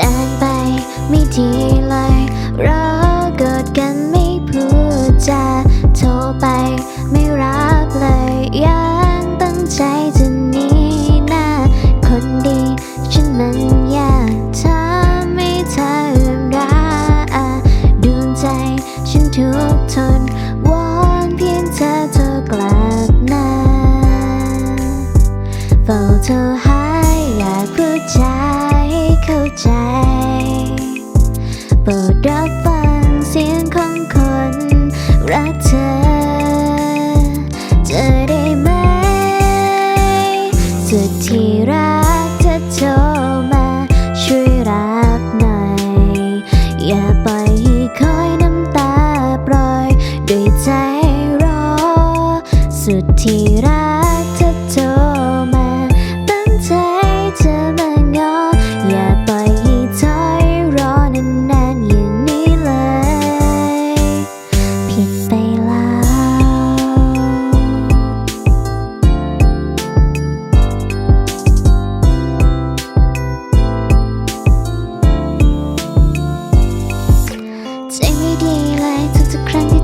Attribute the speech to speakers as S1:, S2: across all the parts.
S1: ดินไปไม่ทีเลยเราเกิดกันไม่พูดจาโทรไปไม่รับเลยยังตั้งใจจะหนีหน้า คนดีฉันมันยากทำให้เธอรักดูใจฉันทุกทนวอนเพียงเธอเธอกลับมาเฝ้าเธอหาากพูดจาให้เข้าใจโปรดรับฟังเสียงของคนรักเธอ จะได้ไหม สุดที่รักเธอโทรมาช่วยรับหน่อย อย่าปล่อยให้คอยน้ำตาปล่อย ด้วยใจรอ สุดที่รัก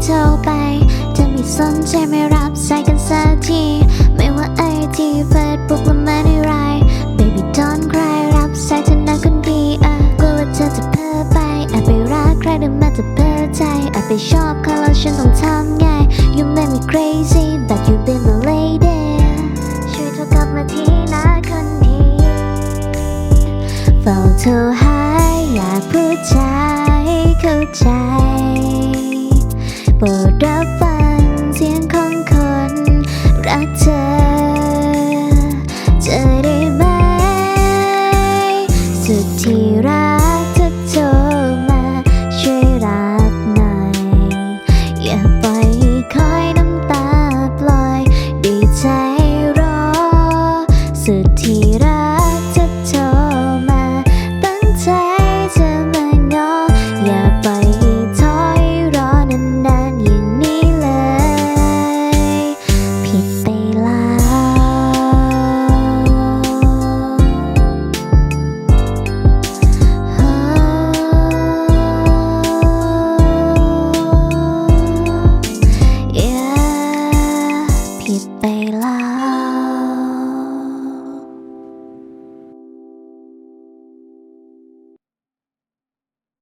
S1: โทรไปเธอไม่สนใจไม่รับสายกันสักที ไม่ว่าไอจีเฟซบุ๊กและม่ได้ไร baby don't cry รับสายเธอนะคนดีอะกลัวว่าเธอจะเพ้อไปอาจไปรักใครหรือแม้จะเพ้อใจอาจไปชอบเขาแล้วฉันต้องทำไง you make me crazy but you been my lady ช่วยโทรกลับมาทีนะคนดีเฝ้าโทรหาอยากพูดจาใจ